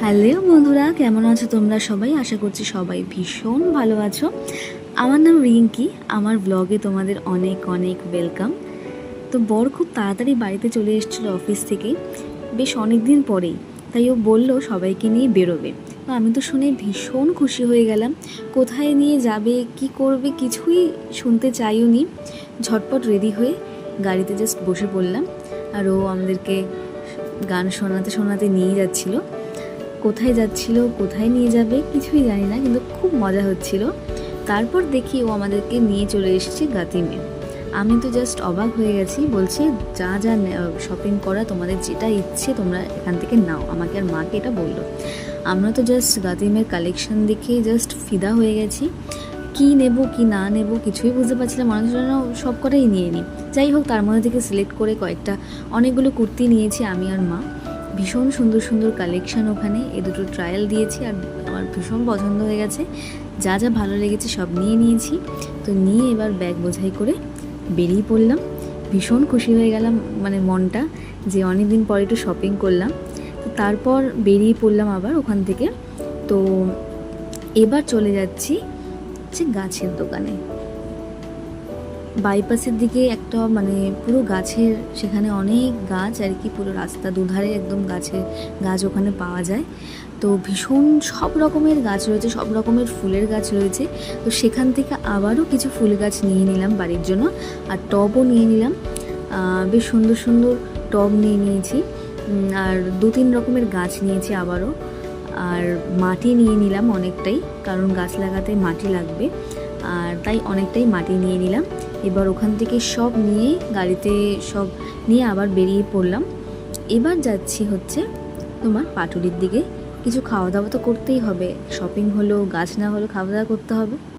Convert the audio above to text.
Hello বন্ধুরা, কেমন আছো তোমরা সবাই? আশা করছি সবাই ভীষণ ভালো আছো। আমার নাম রিঙ্কি, আমার ব্লগে তোমাদের অনেক অনেক ওয়েলকাম তো বর খুব তাড়াতাড়ি বাড়িতে চলে এসেছিল অফিস থেকে, বেশ অনেক দিন পরেই। তাই ও বলল, সবাইকে নিয়ে বেরোবে। তো আমি তো শুনে ভীষণ খুশি হয়ে গেলাম। কোথায় নিয়ে যাবে, কি করবে কিছুই শুনতে চাইও নি। ঝটপট রেডি হয়ে গাড়িতে জাস্ট বসে পড়লাম। আর ও আমাদেরকে গান শোনাতে শোনাতে নিয়ে যাচ্ছিল। কোথায় যাচ্ছিল, কোথায় নিয়ে যাবে কিছুই জানি না, কিন্তু খুব মজা হচ্ছিল। তারপর দেখি ও আমাদেরকে নিয়ে চলে এসেছে গাতিমে আমি তো জাস্ট অবাক হয়ে গেছি, বলছে, যা যা শপিং করা, তোমাদের যেটা ইচ্ছে তোমরা এখান থেকে নাও। আমাকে আর মাকে এটা বলল। আমরা তো জাস্ট গাতিমের কালেকশন দেখে জাস্ট ফিদা হয়ে গেছি। কি নেব, কি না নেব কিছুই বুঝতে পারছিলাম মানুষ যেন সব কটাই নিয়ে নিই যাই হোক, তার মধ্যে থেকে সিলেক্ট করে কয়েকটা, অনেকগুলো কুর্তি নিয়েছি আমি আর মা। ভীষণ সুন্দর সুন্দর কালেকশান ওখানে। এ দুটো ট্রায়াল দিয়েছি আর আমার ভীষণ পছন্দ হয়ে গেছে। যা যা ভালো লেগেছে সব নিয়ে নিয়েছি। তো নিয়ে এবার ব্যাগ বোঝাই করে বেরিয়ে পড়লাম। ভীষণ খুশি হয়ে গেলাম মানে মনটা, যে অনেক দিন পরে একটু শপিং করলাম। তো তারপর বেরিয়ে পড়লাম আবার ওখান থেকে। তো এবার চলে যাচ্ছি হচ্ছে গাছের দোকানে। বাইপাসের দিকে একটা মানে পুরো গাছের সেখানে অনেক গাছ আর কি, পুরো রাস্তা দুধারে একদম গাছের গাছ ওখানে পাওয়া যায়। তো ভীষণ সব রকমের গাছ রয়েছে, সব রকমের ফুলের গাছ রয়েছে। তো সেখান থেকে আবারও কিছু ফুল গাছ নিয়ে নিলাম বাড়ির জন্য আর টবও নিয়ে নিলাম। বেশ সুন্দর সুন্দর টব নিয়ে নিয়েছি। আর দু তিন রকমের গাছ নিয়েছি আবারও। আর মাটি নিয়ে নিলাম অনেকটাই, কারণ গাছ লাগাতে মাটি লাগবে। আর তাই অনেকটাই মাটি নিয়ে নিলাম। এবার ওখান থেকে সব নিয়ে, গাড়িতে সব নিয়ে আবার বেরিয়ে পড়লাম। এবার যাচ্ছি হচ্ছে তোমার পাটুরির দিকে। কিছু খাওয়া দাওয়া তো করতেই হবে। শপিং হলো, গাছ না হলো, খাওয়া দাওয়া করতে হবে।